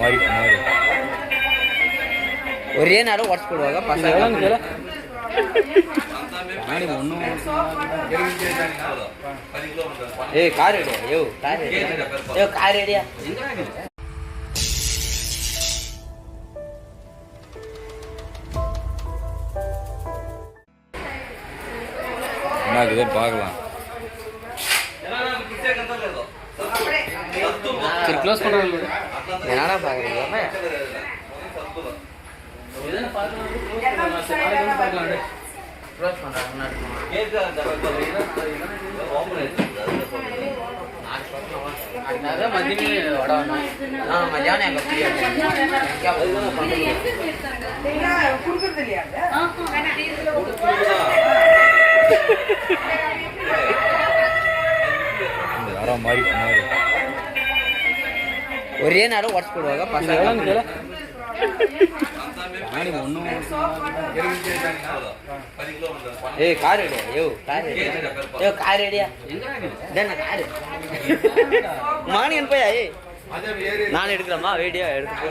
மாதிரி ஒரே நேரம் உடச்சு போடுவாங்க பசங்க பின்னாடி ஒன்றும் ஏய் கார் ரெடியா யோ கார் ரெடியா யோ கார் ரெடியா என்ன இருக்குதுன்னு பார்க்கலாம். சரி க்ளோஸ் என்னடா குடுக்கறது இல்லையா வர மாதிரி மாதிரி ஒரே நேரம் உடச்சு போடுவாங்க பசங்க. பின்னாடி ஒன்றும் ஏய் கார் ரெடியா யோ கார் ரெடியா யோ கார் ரெடியா என்ன கார். மானியன் போயா ஏய். நான் எடுக்கிறேம்மா வீடியோ எடுத்து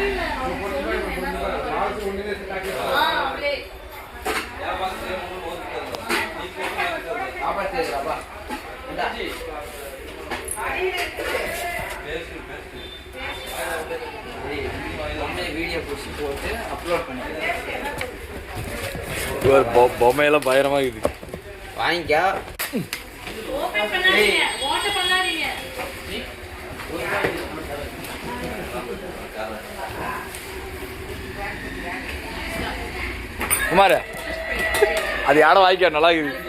பிடிச்சி போட்டு அப்லோட் பண்ணிடுறேன் ஒரு பொ- பொம்மையெல்லாம் பயங்கரமா இருக்குது வாங்கிக்கோ குமார் அது யாட வாய்க்க நல்லா இருக்குது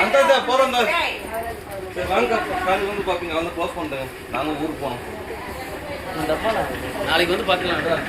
அந்த போறோம் சரி வாங்க. காலையில் வந்து பார்ப்பீங்க வந்து க்ளோஸ் நாங்கள் ஊருக்கு போனோம். நாளைக்கு வந்து பார்த்துக்கலாம்